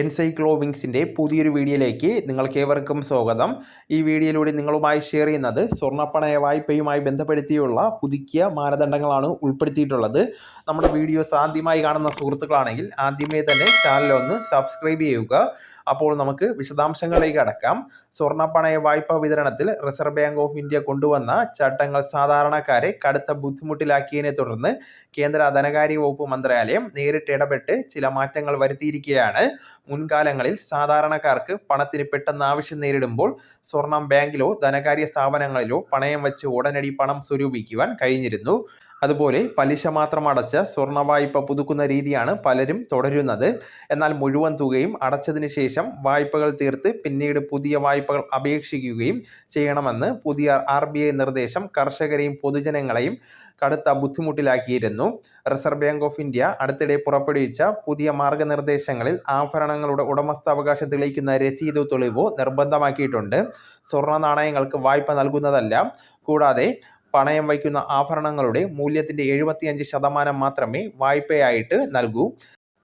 എൻസൈക്ലോവിങ്സിന്റെ പുതിയൊരു വീഡിയോയിലേക്ക് നിങ്ങൾക്ക് ഏവർക്കും സ്വാഗതം. ഈ വീഡിയോയിലൂടെ നിങ്ങളുമായി ഷെയർ ചെയ്യുന്നത് സ്വർണപ്പണയ വായ്പയുമായി ബന്ധപ്പെടുത്തിയുള്ള പുതുക്കിയ മാനദണ്ഡങ്ങളാണ് ഉൾപ്പെടുത്തിയിട്ടുള്ളത്. നമ്മുടെ വീഡിയോസ് ആദ്യമായി കാണുന്ന സുഹൃത്തുക്കളാണെങ്കിൽ ആദ്യമേ തന്നെ ചാനൽ ഒന്ന് സബ്സ്ക്രൈബ് ചെയ്യുക. അപ്പോൾ നമുക്ക് വിശദാംശങ്ങളിലേക്ക് അടക്കാം. സ്വർണപ്പണയ വായ്പാ വിതരണത്തിൽ റിസർവ് ബാങ്ക് ഓഫ് ഇന്ത്യ കൊണ്ടുവന്ന ചട്ടങ്ങൾ സാധാരണക്കാരെ കടുത്ത ബുദ്ധിമുട്ടിലാക്കിയതിനെ തുടർന്ന് കേന്ദ്ര ധനകാര്യ വകുപ്പ് മന്ത്രാലയം നേരിട്ട് ഇടപെട്ട് ചില മാറ്റങ്ങൾ വരുത്തിയിരിക്കുകയാണ്. മുൻകാലങ്ങളിൽ സാധാരണക്കാർക്ക് പണത്തിന് പെട്ടെന്ന് ആവശ്യം നേരിടുമ്പോൾ സ്വർണം ബാങ്കിലോ ധനകാര്യ സ്ഥാപനങ്ങളിലോ പണയം വെച്ച് ഉടനടി പണം സ്വരൂപിക്കുവാൻ കഴിഞ്ഞിരുന്നു. അതുപോലെ പലിശ മാത്രം അടച്ച സ്വർണ വായ്പ പുതുക്കുന്ന രീതിയാണ് പലരും തുടരുന്നത്. എന്നാൽ മുഴുവൻ തുകയും അടച്ചതിന് ശേഷം വായ്പകൾ തീർത്ത് പിന്നീട് പുതിയ വായ്പകൾ അപേക്ഷിക്കുകയും ചെയ്യണമെന്ന് പുതിയ ആർ നിർദ്ദേശം കർഷകരെയും പൊതുജനങ്ങളെയും കടുത്ത ബുദ്ധിമുട്ടിലാക്കിയിരുന്നു. റിസർവ് ബാങ്ക് ഓഫ് ഇന്ത്യ അടുത്തിടെ പുറപ്പെടുവിച്ച പുതിയ മാർഗനിർദ്ദേശങ്ങളിൽ ആഭരണങ്ങളുടെ ഉടമസ്ഥാവകാശം തെളിയിക്കുന്ന രസീത് തെളിവോ നിർബന്ധമാക്കിയിട്ടുണ്ട്. സ്വർണ നാണയങ്ങൾക്ക് വായ്പ നൽകുന്നതല്ല. കൂടാതെ പണയം വയ്ക്കുന്ന ആഭരണങ്ങളുടെ മൂല്യത്തിന്റെ എഴുപത്തിയഞ്ച് ശതമാനം മാത്രമേ വായ്പയായിട്ട് നൽകൂ.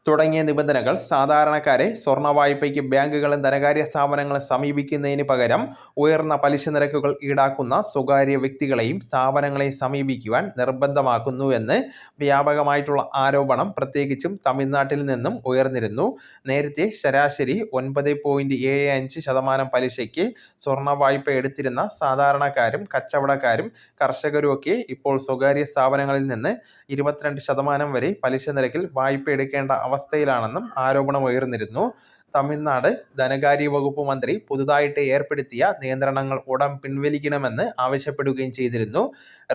തുടങ്ങിയ നിബന്ധനകൾ സാധാരണക്കാരെ സ്വർണ വായ്പയ്ക്ക് ബാങ്കുകളും ധനകാര്യ സ്ഥാപനങ്ങളും സമീപിക്കുന്നതിന് പകരം ഉയർന്ന പലിശ നിരക്കുകൾ ഈടാക്കുന്ന സ്വകാര്യ വ്യക്തികളെയും സ്ഥാപനങ്ങളെയും സമീപിക്കുവാൻ നിർബന്ധമാക്കുന്നു എന്ന് വ്യാപകമായിട്ടുള്ള ആരോപണം പ്രത്യേകിച്ചും തമിഴ്നാട്ടിൽ നിന്നും ഉയർന്നിരുന്നു. നേരത്തെ ശരാശരി ഒൻപത് പോയിന്റ് ഏഴ് അഞ്ച് ശതമാനം പലിശയ്ക്ക് സ്വർണ വായ്പ എടുത്തിരുന്ന സാധാരണക്കാരും കച്ചവടക്കാരും കർഷകരുമൊക്കെ ഇപ്പോൾ സ്വകാര്യ സ്ഥാപനങ്ങളിൽ നിന്ന് ഇരുപത്തിരണ്ട് ശതമാനം വരെ പലിശ നിരക്കിൽ വായ്പ എടുക്കേണ്ട അവസ്ഥ അവസ്ഥയിലാണെന്നും ആരോപണം ഉയർന്നിരുന്നു. തമിഴ്നാട് ധനകാര്യ വകുപ്പ് മന്ത്രി പുതുതായിട്ട് ഏർപ്പെടുത്തിയ നിയന്ത്രണങ്ങൾ ഉടൻ പിൻവലിക്കണമെന്ന് ആവശ്യപ്പെടുകയും ചെയ്തിരുന്നു.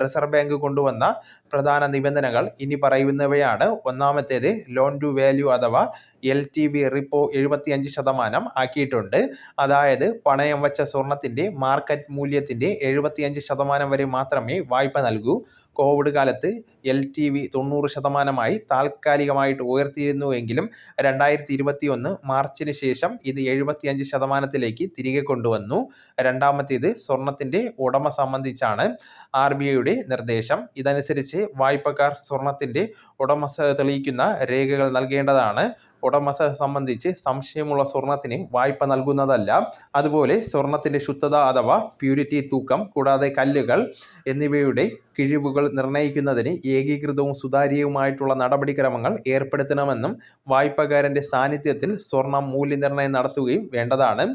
റിസർവ് ബാങ്ക് കൊണ്ടുവന്ന പ്രധാന നിബന്ധനകൾ ഇനി പറയുന്നവയാണ്. ഒന്നാമത്തേത് ലോൺ ടു വാല്യൂ അഥവാ എൽ ടി ബി റിപ്പോ എഴുപത്തിയഞ്ച് ശതമാനം ആക്കിയിട്ടുണ്ട്. അതായത് പണയം വച്ച സ്വർണത്തിന്റെ മാർക്കറ്റ് മൂല്യത്തിന്റെ എഴുപത്തിയഞ്ച് ശതമാനം വരെ മാത്രമേ വായ്പ നൽകൂ. കോവിഡ് കാലത്ത് എൽ ടി വി തൊണ്ണൂറ് ശതമാനമായി താൽക്കാലികമായിട്ട് ഉയർത്തിയിരുന്നുവെങ്കിലും രണ്ടായിരത്തി ഇരുപത്തി ഒന്ന് മാർച്ചിന് ശേഷം ഇത് എഴുപത്തിയഞ്ച് ശതമാനത്തിലേക്ക് തിരികെ കൊണ്ടുവന്നു. രണ്ടാമത്തേത് സ്വർണത്തിന്റെ ഉടമ സംബന്ധിച്ചാണ് ആർ ബി ഐയുടെ നിർദ്ദേശം. ഇതനുസരിച്ച് വായ്പക്കാർ സ്വർണത്തിന്റെ ഉടമസ്ഥ തെളിയിക്കുന്ന രേഖകൾ നൽകേണ്ടതാണ്. ഉടമസ്ഥ സംബന്ധിച്ച് സംശയമുള്ള സ്വർണത്തിന് വായ്പ നൽകുന്നതല്ല. അതുപോലെ സ്വർണത്തിന്റെ ശുദ്ധത അഥവാ പ്യൂരിറ്റി തൂക്കം കൂടാതെ കല്ലുകൾ എന്നിവയുടെ കിഴിവുകൾ നിർണയിക്കുന്നതിന് ഏകീകൃതവും സുതാര്യവുമായിട്ടുള്ള നടപടിക്രമങ്ങൾ ഏർപ്പെടുത്തണമെന്നും വായ്പകാരന്റെ സാന്നിധ്യത്തിൽ സ്വർണം മൂല്യനിർണയം നടത്തുകയും വേണ്ടതാണ്.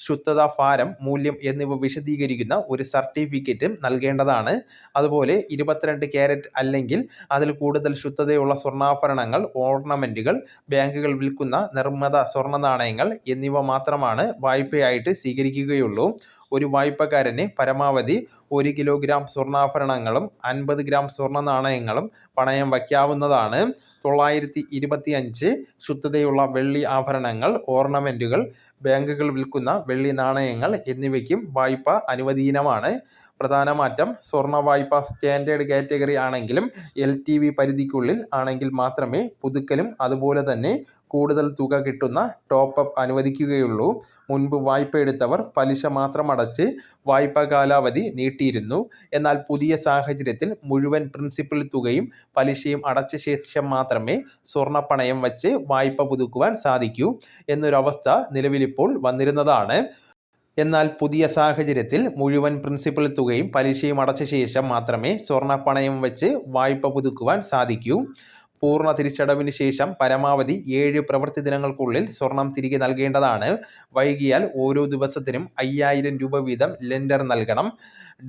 ശുദ്ധത ഭാരം മൂല്യം എന്നിവ വിശദീകരിക്കുന്ന ഒരു സർട്ടിഫിക്കറ്റും നൽകേണ്ടതാണ്. അതുപോലെ ഇരുപത്തിരണ്ട് ക്യാരറ്റ് അല്ലെങ്കിൽ അതിൽ കൂടുതൽ ശുദ്ധതയുള്ള സ്വർണാഭരണങ്ങൾ ഓർണമെന്റുകൾ ബാങ്കുകൾ വിൽക്കുന്ന നിർമ്മിത സ്വർണ നാണയങ്ങൾ എന്നിവ മാത്രമാണ് വായ്പയായിട്ട് സ്വീകരിക്കുകയുള്ളൂ. ഒരു വായ്പക്കാരന് പരമാവധി ഒരു കിലോഗ്രാം സ്വർണാഭരണങ്ങളും അൻപത് ഗ്രാം സ്വർണ നാണയങ്ങളും പണയം വയ്ക്കാവുന്നതാണ്. തൊള്ളായിരത്തി ഇരുപത്തി അഞ്ച് ശുദ്ധതയുള്ള വെള്ളി ആഭരണങ്ങൾ ഓർണമെന്റുകൾ ബാങ്കുകൾ വിൽക്കുന്ന വെള്ളി നാണയങ്ങൾ എന്നിവയ്ക്കും വായ്പ അനുവദീനമാണ്. പ്രധാന മാറ്റം സ്വർണ വായ്പ സ്റ്റാൻഡേർഡ് കാറ്റഗറി ആണെങ്കിലും എൽ ടി വി പരിധിക്കുള്ളിൽ ആണെങ്കിൽ മാത്രമേ പുതുക്കലും അതുപോലെ തന്നെ കൂടുതൽ തുക കിട്ടുന്ന ടോപ്പ് അപ്പ് അനുവദിക്കുകയുള്ളൂ. മുൻപ് വായ്പ എടുത്തവർ പലിശ മാത്രം അടച്ച് വായ്പാ കാലാവധി നീട്ടിയിരുന്നു എന്നാൽ പുതിയ സാഹചര്യത്തിൽ മുഴുവൻ പ്രിൻസിപ്പൽ തുകയും പലിശയും അടച്ച ശേഷം മാത്രമേ സ്വർണപ്പണയം വച്ച് വായ്പ പുതുക്കുവാൻ സാധിക്കൂ എന്നൊരവസ്ഥ നിലവിലിപ്പോൾ വന്നിരുന്നതാണ്. എന്നാൽ പുതിയ സാഹചര്യത്തിൽ മുഴുവൻ പ്രിൻസിപ്പൽ തുകയും പലിശയും അടച്ച ശേഷം മാത്രമേ സ്വർണപ്പണയം വെച്ച് വായ്പ പുതുക്കുവാൻ സാധിക്കൂ. പൂർണ തിരിച്ചടവിന് ശേഷം പരമാവധി ഏഴ് പ്രവൃത്തി ദിനങ്ങൾക്കുള്ളിൽ സ്വർണം തിരികെ നൽകേണ്ടതാണ്. വൈകിയാൽ ഓരോ ദിവസത്തിനും അയ്യായിരം രൂപ വീതം ലെൻഡർ നൽകണം.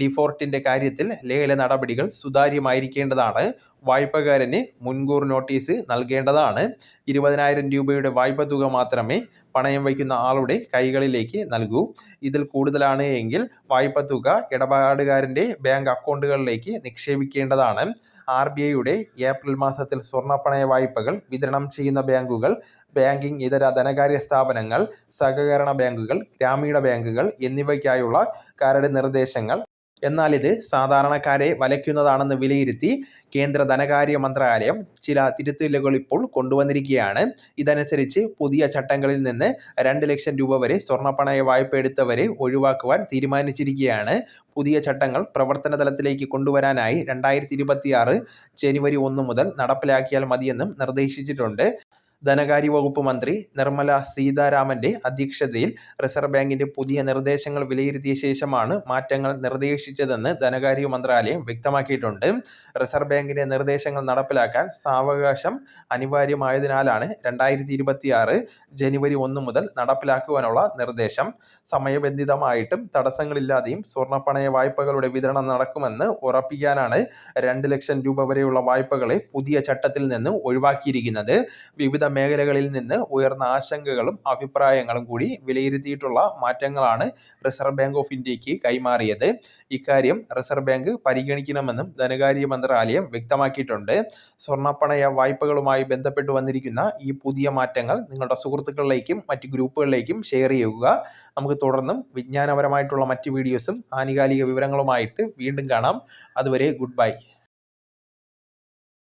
ഡിഫോർട്ടിന്റെ കാര്യത്തിൽ ലേല നടപടികൾ സുതാര്യമായിരിക്കേണ്ടതാണ്. വായ്പകാരന് മുൻകൂർ നോട്ടീസ് നൽകേണ്ടതാണ്. ഇരുപതിനായിരം രൂപയുടെ വായ്പ തുക മാത്രമേ പണയം വയ്ക്കുന്ന ആളുടെ കൈകളിലേക്ക് നൽകൂ. ഇതിൽ കൂടുതലാണ് എങ്കിൽ വായ്പ തുക ഇടപാടുകാരന്റെ ബാങ്ക് അക്കൗണ്ടുകളിലേക്ക് നിക്ഷേപിക്കേണ്ടതാണ്. ആർ ബി ഐയുടെ ഏപ്രിൽ മാസത്തിൽ സ്വർണപ്പണയ വായ്പകൾ വിതരണം ചെയ്യുന്ന ബാങ്കുകൾ ബാങ്കിംഗ് ഇതര ധനകാര്യ സ്ഥാപനങ്ങൾ സഹകരണ ബാങ്കുകൾ ഗ്രാമീണ ബാങ്കുകൾ എന്നിവയ്ക്കായുള്ള കരട് നിർദ്ദേശങ്ങൾ എന്നാൽ ഇത് സാധാരണക്കാരെ വലയ്ക്കുന്നതാണെന്ന് വിലയിരുത്തി കേന്ദ്ര ധനകാര്യ മന്ത്രാലയം ചില തിരുത്തലുകൾ ഇപ്പോൾ കൊണ്ടുവന്നിരിക്കുകയാണ്. ഇതനുസരിച്ച് പുതിയ ചട്ടങ്ങളിൽ നിന്ന് രണ്ട് ലക്ഷം രൂപ വരെ സ്വർണപ്പണയ വായ്പ എടുത്തവരെ ഒഴിവാക്കുവാൻ തീരുമാനിച്ചിരിക്കുകയാണ്. പുതിയ ചട്ടങ്ങൾ പ്രവർത്തന തലത്തിലേക്ക് കൊണ്ടുവരാനായി രണ്ടായിരത്തി ജനുവരി ഒന്ന് മുതൽ നടപ്പിലാക്കിയാൽ മതിയെന്നും നിർദ്ദേശിച്ചിട്ടുണ്ട്. ധനകാര്യ വകുപ്പ് മന്ത്രി നിർമ്മല സീതാരാമന്റെ അധ്യക്ഷതയിൽ റിസർവ് ബാങ്കിന്റെ പുതിയ നിർദ്ദേശങ്ങൾ വിലയിരുത്തിയ ശേഷമാണ് മാറ്റങ്ങൾ നിർദ്ദേശിച്ചതെന്ന് ധനകാര്യ മന്ത്രാലയം വ്യക്തമാക്കിയിട്ടുണ്ട്. റിസർവ് ബാങ്കിന്റെ നിർദ്ദേശങ്ങൾ നടപ്പിലാക്കാൻ സാവകാശം അനിവാര്യമായതിനാലാണ് രണ്ടായിരത്തി ഇരുപത്തിയാറ് ജനുവരി ഒന്ന് മുതൽ നടപ്പിലാക്കുവാനുള്ള നിർദ്ദേശം. സമയബന്ധിതമായിട്ടും തടസ്സങ്ങളില്ലാതെയും സ്വർണപ്പണയ വായ്പകളുടെ വിതരണം നടക്കുമെന്ന് ഉറപ്പിക്കാനാണ് രണ്ട് ലക്ഷം രൂപ വരെയുള്ള വായ്പകളെ പുതിയ ചട്ടത്തിൽ നിന്ന് ഒഴിവാക്കിയിരിക്കുന്നത്. വിവിധ മേഖലകളിൽ നിന്ന് ഉയർന്ന ആശങ്കകളും അഭിപ്രായങ്ങളും കൂടി വിലയിരുത്തിയിട്ടുള്ള മാറ്റങ്ങളാണ് റിസർവ് ബാങ്ക് ഓഫ് ഇന്ത്യയ്ക്ക് കൈമാറിയത്. ഇക്കാര്യം റിസർവ് ബാങ്ക് പരിഗണിക്കണമെന്നും ധനകാര്യ മന്ത്രാലയം വ്യക്തമാക്കിയിട്ടുണ്ട്. സ്വർണപ്പണയ വായ്പകളുമായി ബന്ധപ്പെട്ട് വന്നിരിക്കുന്ന ഈ പുതിയ മാറ്റങ്ങൾ നിങ്ങളുടെ സുഹൃത്തുക്കളിലേക്കും മറ്റ് ഗ്രൂപ്പുകളിലേക്കും ഷെയർ ചെയ്യുക. നമുക്ക് തുടർന്നും വിജ്ഞാനപരമായിട്ടുള്ള മറ്റ് വീഡിയോസും ആനുകാലിക വിവരങ്ങളുമായിട്ട് വീണ്ടും കാണാം. അതുവരെ ഗുഡ് ബൈ